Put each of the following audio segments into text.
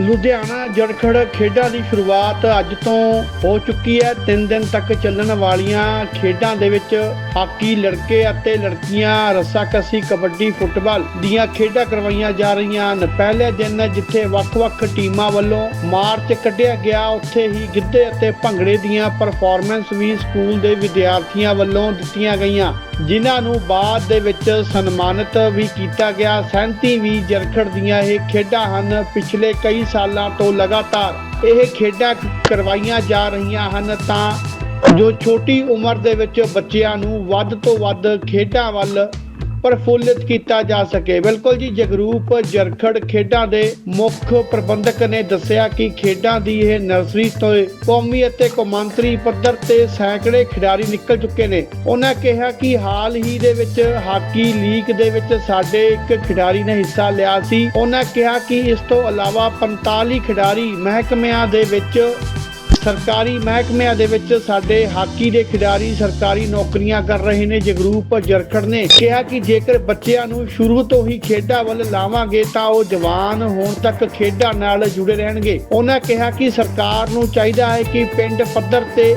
ਲੁਧਿਆਣਾ ਜੜਖੜ ਖੇਡਾਂ ਦੀ ਸ਼ੁਰੂਆਤ ਅੱਜ ਤੋਂ ਹੋ ਚੁੱਕੀ ਹੈ। 3 ਦਿਨ ਤੱਕ ਚੱਲਣ ਵਾਲੀਆਂ ਖੇਡਾਂ ਦੇ ਵਿੱਚ ਹਾਕੀ, ਲੜਕੇ ਅਤੇ ਲੜਕੀਆਂ, ਰੱਸਾਕੱਸੀ, ਕਬੱਡੀ, ਫੁੱਟਬਾਲ ਦੀਆਂ ਖੇਡਾਂ ਕਰਵਾਈਆਂ ਜਾ ਰਹੀਆਂ ਹਨ। ਪਹਿਲੇ ਦਿਨ ਜਿੱਥੇ ਵੱਖ-ਵੱਖ ਟੀਮਾਂ ਵੱਲੋਂ ਮਾਰਚ ਕੱਢਿਆ ਗਿਆ, ਉੱਥੇ ਹੀ ਗਿੱਧੇ ਅਤੇ ਭੰਗੜੇ ਦੀਆਂ ਪਰਫਾਰਮੈਂਸ ਵੀ ਸਕੂਲ ਦੇ ਵਿਦਿਆਰਥੀਆਂ ਵੱਲੋਂ ਦਿੱਤੀਆਂ ਗਈਆਂ। ਜਿਨ੍ਹਾਂ ਨੂੰ ਬਾਅਦ ਦੇ ਵਿੱਚ ਸਨਮਾਨਿਤ ਵੀ ਕੀਤਾ ਗਿਆ। 37 ਵੀ ਜਰਖੜ ਦੀਆਂ ਇਹ ਖੇਡਾਂ ਹਨ। ਪਿਛਲੇ ਕਈ ਸਾਲਾਂ ਤੋਂ ਲਗਾਤਾਰ ਇਹ ਖੇਡਾਂ ਕਰਵਾਈਆਂ ਜਾ ਰਹੀਆਂ ਹਨ ਤਾਂ ਜੋ ਛੋਟੀ ਉਮਰ ਦੇ ਵਿੱਚ ਬੱਚਿਆਂ ਨੂੰ ਵੱਧ ਤੋਂ ਵੱਧ ਖੇਡਾਂ ਵੱਲ ਪ੍ਰਫੁੱਲਿਤ ਕੀਤਾ ਜਾ ਸਕੇ। ਬਿਲਕੁਲ ਜੀ, ਜਗਰੂਪ ਜਰਖੜ ਖੇਡਾਂ ਦੇ ਮੁੱਖ ਪ੍ਰਬੰਧਕ ਨੇ ਦੱਸਿਆ ਕਿ ਖੇਡਾਂ ਦੀ ਇਹ ਨਰਸਰੀ ਤੋਂ ਕੌਮੀ ਅਤੇ ਕੌਮਾਂਤਰੀ ਪੱਧਰ ਤੇ ਸੈਂਕੜੇ ਖਿਡਾਰੀ ਨਿਕਲ ਚੁੱਕੇ ਨੇ। ਉਹਨਾਂ ਕਿਹਾ ਕਿ ਹਾਲ ਹੀ ਦੇ ਵਿੱਚ ਹਾਕੀ ਲੀਗ ਦੇ ਵਿੱਚ ਸਾਡੇ ਇੱਕ ਖਿਡਾਰੀ ਨੇ ਹਿੱਸਾ ਲਿਆ ਸੀ। ਉਹਨਾਂ ਕਿਹਾ ਕਿ ਇਸ ਤੋਂ ਇਲਾਵਾ 45 ਖਿਡਾਰੀ ਮਹਿਕਮਿਆਂ ਦੇ ਵਿੱਚ ਸਰਕਾਰੀ ਮਹਿਕਮਿਆਂ ਦੇ ਵਿੱਚ ਸਾਡੇ ਹਾਕੀ ਦੇ ਖਿਡਾਰੀ ਸਰਕਾਰੀ ਨੌਕਰੀਆਂ ਕਰ ਰਹੇ ਨੇ, ਜਗਰੂਪ ਜਰਖੜ ਨੇ ਕਿਹਾ ਕਿ ਜੇਕਰ ਬੱਚਿਆਂ ਨੂੰ ਸ਼ੁਰੂ ਤੋਂ ਹੀ ਖੇਡਾਂ ਵੱਲ ਲਾਵਾਂਗੇ ਤਾਂ ਉਹ ਜਵਾਨ ਹੋਣ ਤੱਕ ਖੇਡਾਂ ਨਾਲ ਜੁੜੇ ਰਹਿਣਗੇ। ਉਹਨਾਂ ਕਿਹਾ ਕਿ ਸਰਕਾਰ ਨੂੰ ਚਾਹੀਦਾ ਹੈ ਕਿ ਪਿੰਡ ਪੱਧਰ ਤੇ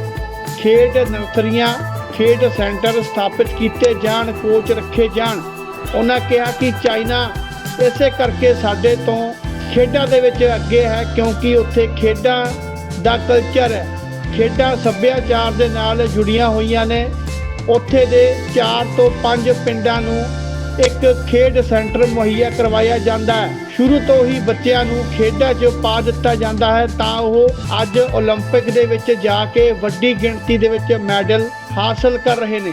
ਖੇਡ ਨਰਸਰੀਆਂ, ਖੇਡ ਸੈਂਟਰ ਸਥਾਪਿਤ ਕੀਤੇ ਜਾਣ, ਕੋਚ ਰੱਖੇ ਜਾਣ। ਉਹਨਾਂ ਕਿਹਾ ਕਿ ਚਾਈਨਾ ਇਸੇ ਕਰਕੇ ਸਾਡੇ ਤੋਂ ਖੇਡਾਂ ਦੇ ਵਿੱਚ ਅੱਗੇ ਹੈ ਕਿਉਂਕਿ ਉੱਥੇ ਖੇਡਾਂ ਦਾ ਕਲਚਰ ਹੈ ਖੇਡਾਂ ਸੱਭਿਆਚਾਰ ਦੇ ਨਾਲ ਜੁੜੀਆਂ ਹੋਈਆਂ ਨੇ ਉੱਥੇ ਦੇ 4 ਤੋਂ 5 ਪਿੰਡਾਂ ਨੂੰ ਇੱਕ ਖੇਡ ਸੈਂਟਰ ਮੁਹੱਈਆ ਕਰਵਾਇਆ ਜਾਂਦਾ ਹੈ ਸ਼ੁਰੂ ਤੋਂ ਹੀ ਬੱਚਿਆਂ ਨੂੰ ਖੇਡਾਂ 'ਚ ਪਾ ਦਿੱਤਾ ਜਾਂਦਾ ਹੈ ਤਾਂ ਉਹ ਅੱਜ 올림픽 ਦੇ ਵਿੱਚ ਜਾ ਕੇ ਵੱਡੀ ਗਿਣਤੀ ਦੇ ਵਿੱਚ ਮੈਡਲ ਹਾਸਲ ਕਰ ਰਹੇ ਨੇ